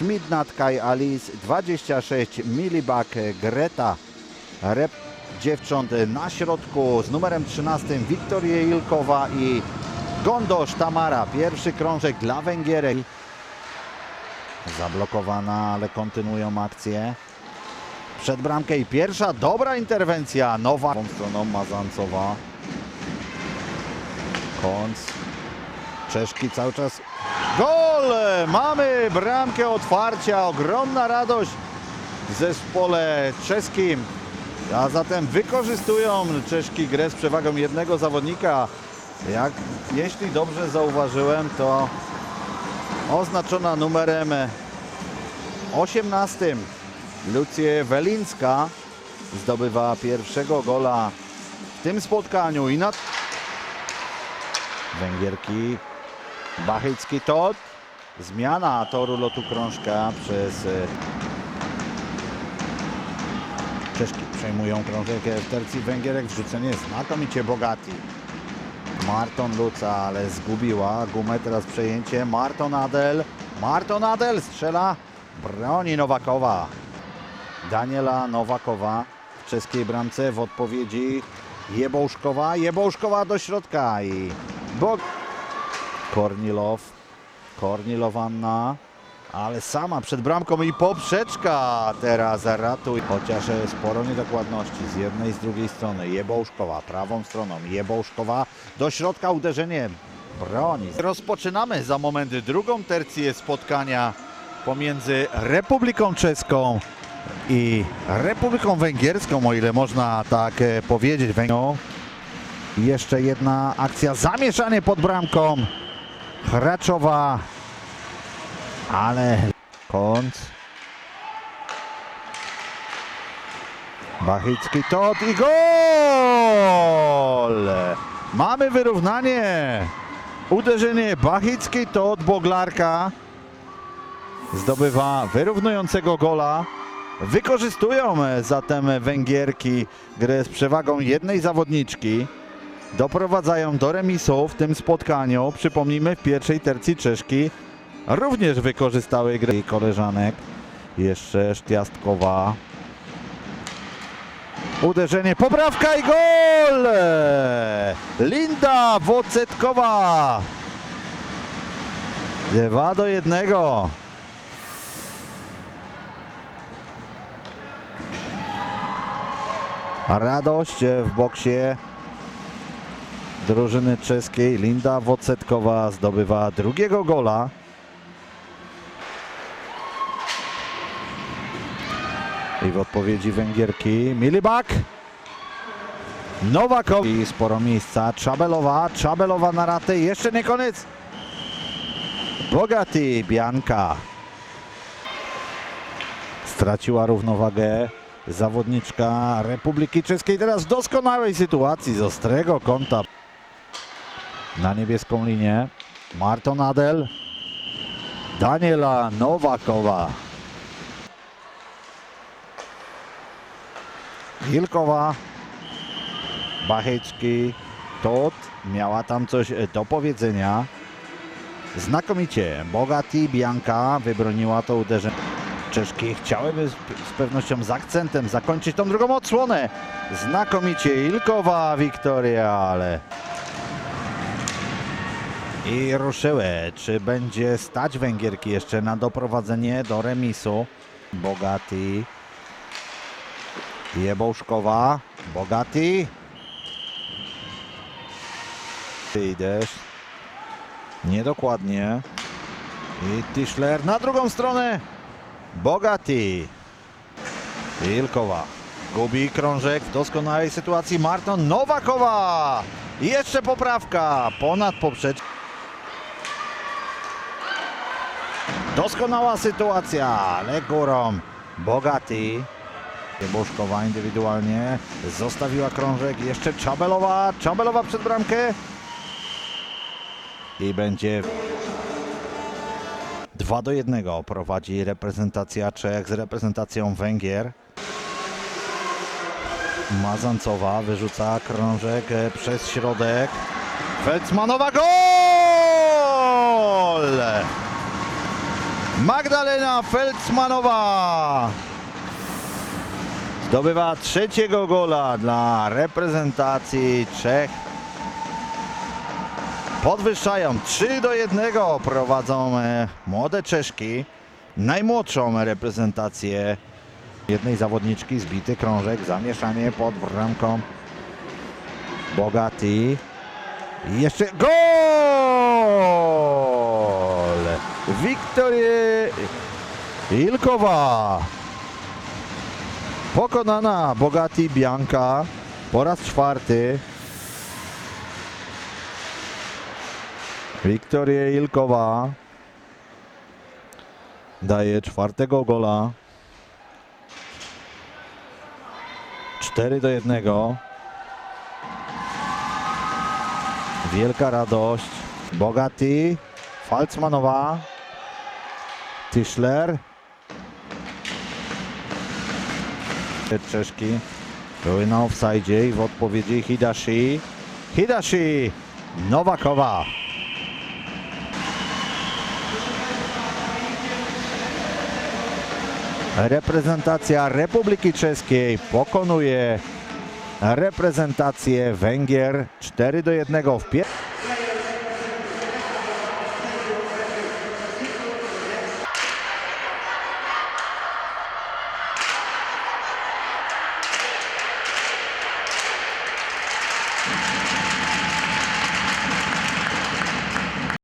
Schmidt Natkaj Alice 26 Milibak Greta Rep dziewcząt na środku z numerem 13 Wiktoria Ilkowa i Gondosz Tamara. Pierwszy krążek dla Węgierek. Zablokowana, ale kontynuują akcję. Przed bramkę i pierwsza dobra interwencja. Nowa stroną Mazancowa. Konc. Czeszki cały czas. Gol! Mamy bramkę otwarcia. Ogromna radość w zespole czeskim. A zatem wykorzystują Czeszki grę z przewagą jednego zawodnika. Jak, jeśli dobrze zauważyłem, to oznaczona numerem 18 Lucję Welińska zdobywa pierwszego gola w tym spotkaniu i na Węgierki Bachycki Tot zmiana toru lotu krążka przez e, Czeszki przejmują krążek w tercji Węgierek. Wrzucenie znakomicie bogati. Marton Luca, ale zgubiła gumę, teraz przejęcie. Marton Adel. Marton Adel strzela. Broni Nowakowa. Daniela Nowakowa w czeskiej bramce w odpowiedzi Jebołszkowa, Jebołszkowa do środka i Bog Kornilow, Kornilow Anna, ale sama przed bramką i poprzeczka teraz ratuje. Chociaż sporo niedokładności z jednej i z drugiej strony. Jebołszkowa prawą stroną, Jebołszkowa do środka uderzenie broni. Rozpoczynamy za moment drugą tercję spotkania pomiędzy Republiką Czeską i Republiką Węgierską, o ile można tak e, powiedzieć. I Jeszcze jedna akcja, zamieszanie pod bramką. Hraczowa, ale kąt. Bachicki tot i gol! Mamy wyrównanie. Uderzenie Bachicki tot Boglarka zdobywa wyrównującego gola. Wykorzystują zatem Węgierki grę z przewagą jednej zawodniczki. Doprowadzają do remisu w tym spotkaniu. Przypomnijmy, w pierwszej tercji Czeszki również wykorzystały jej koleżanek. Jeszcze Sztiastkowa. Uderzenie, poprawka i gol! Linda Wocetkowa. 2 do 1. Radość w boksie drużyny czeskiej. Linda Wocetkowa zdobywa drugiego gola. I w odpowiedzi Węgierki Milibak. Nowakow. I sporo miejsca. Czabelowa. Czabelowa na ratę. Jeszcze nie koniec. Bogaty Bianka. Straciła równowagę zawodniczka Republiki Czeskiej. Teraz w doskonałej sytuacji z ostrego kąta na niebieską linię. Marton Adel. Daniela Nowakowa. Wilkowa. Bachecki. Tot miała tam coś do powiedzenia. Znakomicie. Bogati Bianka wybroniła to uderzenie. Czeszki chciałyby z, z pewnością z akcentem zakończyć tą drugą odsłonę. Znakomicie Ilkowa Wiktoria, ale i ruszyły. Czy będzie stać Węgierki jeszcze na doprowadzenie do remisu? Bogati. Jebołszkowa. Bogati. I deszcz. Niedokładnie. I Tischler na drugą stronę. Bogati. Ilkowa. Gubi krążek w doskonałej sytuacji. Marton Nowakowa. I jeszcze poprawka. Ponad poprzeczkę. Doskonała sytuacja, górą Bogaty. Bożkowa indywidualnie zostawiła krążek. Jeszcze Czabelowa. Czabelowa przed bramkę. I będzie 2 do 1 prowadzi reprezentacja Czech z reprezentacją Węgier. Mazancowa wyrzuca krążek przez środek. Felsmanowa gol! Magdalena Felcmanowa zdobywa trzeciego gola dla reprezentacji Czech. Podwyższają 3 do 1 prowadzą e, młode Czeszki, najmłodszą reprezentację jednej zawodniczki, zbity krążek, zamieszanie pod bramką Bogaty. I jeszcze gol! Wiktorie Ilkowa. Pokonana Bogati Bianka po raz czwarty. Wiktoria Ilkowa daje czwartego gola. 4 do 1. Wielka radość. Bogaty, Falcmanowa, Tischler. Czeszki były na offside i w odpowiedzi Hidashi. Hidashi, Nowakowa. Reprezentacja Republiki Czeskiej pokonuje reprezentację Węgier 4 do 1 w pierwszym.